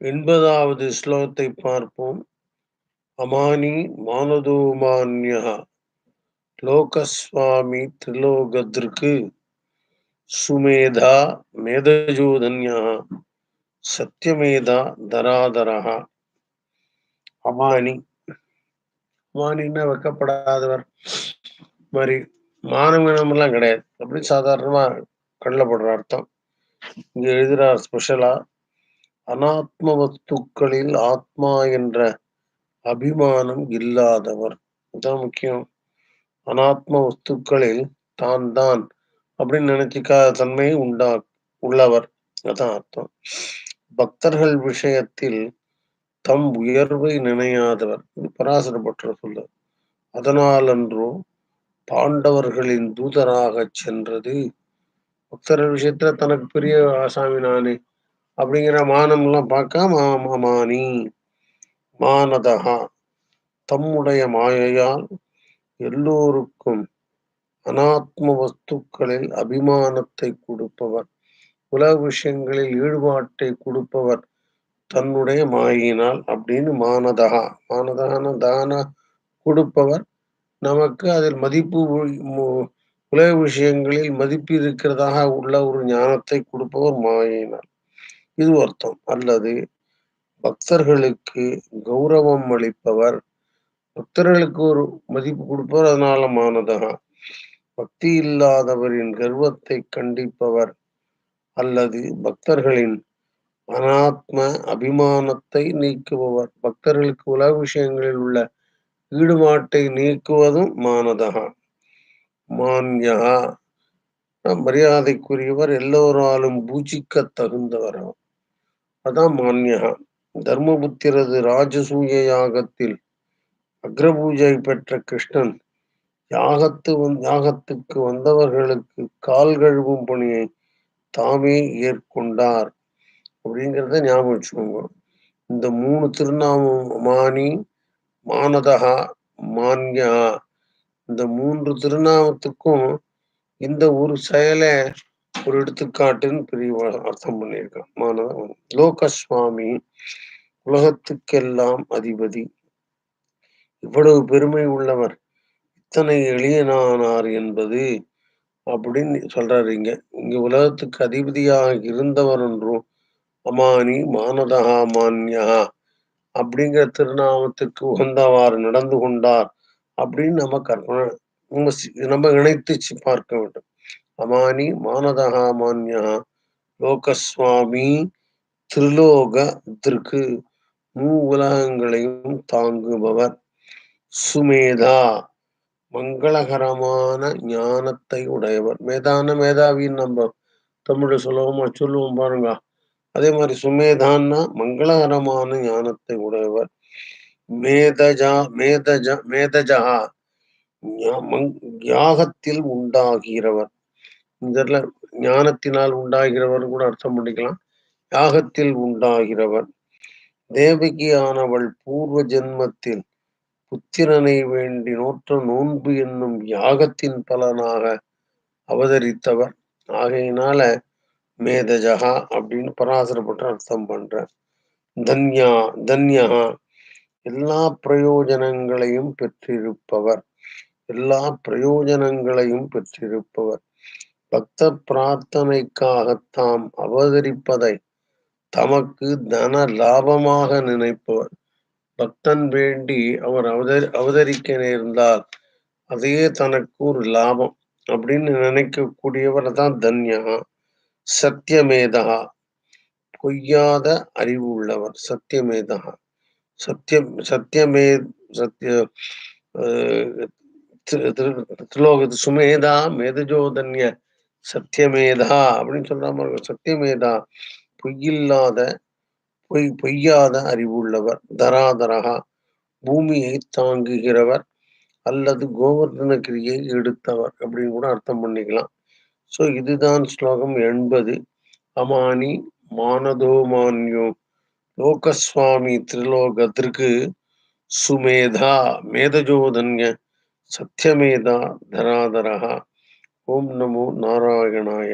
எண்பதாவது ஸ்லோகத்தை பார்ப்போம். அமானி மானதோமான்யா லோகஸ்வாமி திரிலோகத்திற்கு. சுமேதா மேதஜோதன்யா. சத்தியமேதா தராதரா அமானி. அமானின்னா வெக்கப்படாதவர்? மாதிரி மானவீனம்லாம் கிடையாது. அப்படி சாதாரணமா கண்ணில் அர்த்தம். இங்க எழுதுறார் ஸ்பெஷலா அனாத்ம வஸ்துக்களில் ஆத்மா என்ற அபிமானம் இல்லாதவர். இதுதான் முக்கியம். அனாத்ம வஸ்துக்களில் தான் தான் அப்படின்னு நினைச்சிக்காத தன்மையை உண்டா உள்ளவர். அதான் அர்த்தம். பக்தர்கள் விஷயத்தில் தம் உயர்வை நினையாதவர். இது பராசரப்பட்ட சொல்ல அதனாலன்றோ பாண்டவர்களின் தூதராக சென்றது. பக்தர்கள் விஷயத்துல தனக்கு பெரிய ஆசாமி நானே. அப்படிங்கிற மானம் எல்லாம் பார்க்காம மாமானி மானதகா. தம்முடைய மாயையால் எல்லோருக்கும் அனாத்ம வஸ்துக்களில் அபிமானத்தை கொடுப்பவர் உலக விஷயங்களில் ஈடுபாட்டை கொடுப்பவர் தன்னுடைய மாயினால் அப்படின்னு மானதகா. மானதகான தான கொடுப்பவர். நமக்கு அதில் மதிப்பு உலக விஷயங்களில் மதிப்பு இருக்கிறதாக உள்ள ஒரு ஞானத்தை கொடுப்பவர் மாயினால் இது அர்த்தம் அல்லது பக்தர்களுக்கு கௌரவம் அளிப்பவர். பக்தர்களுக்கு ஒரு மதிப்பு கொடுப்பவர் அதனால மானதகா பக்தி இல்லாதவரின் கர்வத்தை கண்டிப்பவர். அல்லது பக்தர்களின் அனாத்ம அபிமானத்தை நீக்குபவர். பக்தர்களுக்கு உலக விஷயங்களில் உள்ள ஈடுபாட்டை நீக்குவதும் மானதகா. மான்யா மரியாதைக்குரியவர் எல்லோராலும் பூஜிக்க தகுந்தவர் அதான் மான்யா. தர்மபுத்திரது ராஜசூய யாகத்தில் அக்ரபூஜை பெற்ற கிருஷ்ணன் யாகத்து யாகத்துக்கு வந்தவர்களுக்கு கால் கழுவும் பணியை தாமே ஏற்கொண்டார். அப்படிங்கிறத ஞாபகம் வச்சுக்கோங்க. இந்த மூணு திருநாமம் மானி மானதகா மான்யா. இந்த மூன்று திருநாமத்துக்கும் இந்த ஒரு செயலை ஒரு எடுத்துக்காட்டுன்னு பெரிய அர்த்தம் பண்ணியிருக்கான். மாணவன் லோகஸ்வாமி உலகத்துக்கெல்லாம் அதிபதி. இவ்வளவு பெருமை உள்ளவர். இத்தனை எளியனானார் என்பது அப்படின்னு சொல்றாரு இங்க. இங்க உலகத்துக்கு அதிபதியாக இருந்தவர் என்றும் அமானி மானதகா மான்யா அப்படிங்கிற திருநாமத்துக்கு உகந்தவாறு நடந்து கொண்டார் அப்படின்னு நம்ம கற்பனை நம்ம நம்ம இணைத்து பார்க்க வேண்டும். அமானி மானதகா மான்யா லோகஸ்வாமி திருக்கு மூ உலகங்களையும் தாங்குபவர். சுமேதா மங்களகரமான ஞானத்தை உடையவர். மேதான மேதாவின்னு நம்ம தமிழ சுலபமா சொல்லுவோம் பாருங்க. அதே மாதிரி சுமேதான்னா மங்களகரமான ஞானத்தை உடையவர். மேதஜா மேதஜ மேதஜா யாகத்தில் உண்டாகிறவர். இந்த ஞானத்தினால் உண்டாகிறவர் கூட அர்த்தம் பண்ணிக்கலாம். யாகத்தில் உண்டாகிறவர். தேவகியானவள் பூர்வ ஜென்மத்தில் புத்திரனை வேண்டி நோற்ற நோன்பு என்னும் யாகத்தின் பலனாக அவதரித்தவர். ஆகையினால மேதஜகா அப்படின்னு பராசரப்பட்டு அர்த்தம் பண்ற தன்யா தன்யகா எல்லா பிரயோஜனங்களையும் பெற்றிருப்பவர். எல்லா பிரயோஜனங்களையும் பெற்றிருப்பவர். பக்த பிரார்த்தனைக்காக தாம் அவதரிப்பதை தமக்கு தன லாபமாக நினைப்பவர் பக்தன் வேண்டி அவர் அவதரி அவதரிக்க நேர்ந்தால் அதையே தனக்கு ஒரு லாபம் அப்படின்னு நினைக்கக்கூடியவர் தான் தன்யா சத்தியமேதா பொய்யாத அறிவு உள்ளவர் சத்தியமேதா சத்தியம் சத்தியமே சத்திய திருலோகத்து சுமேதா மேதஜோதன்ய சத்தியமேதா அப்படின்னு சொல்றாம சத்தியமேதா. பொய்யில்லாத பொய் பொய்யாத அறிவுள்ளவர் தராதரகா பூமியை தாங்குகிறவர் அல்லது கோவர்தன கிரியை எடுத்தவர் அப்படின்னு கூட அர்த்தம் பண்ணிக்கலாம். ஸோ இதுதான் ஸ்லோகம் எண்பது. அமானி மானதோ மான்யோ லோகஸ்வாமி திரிலோகத்திற்கு சுமேதா மேதஜோதன்ய சத்தியமேதா தராதரகா. ஓம் நமோ நாராயணாய.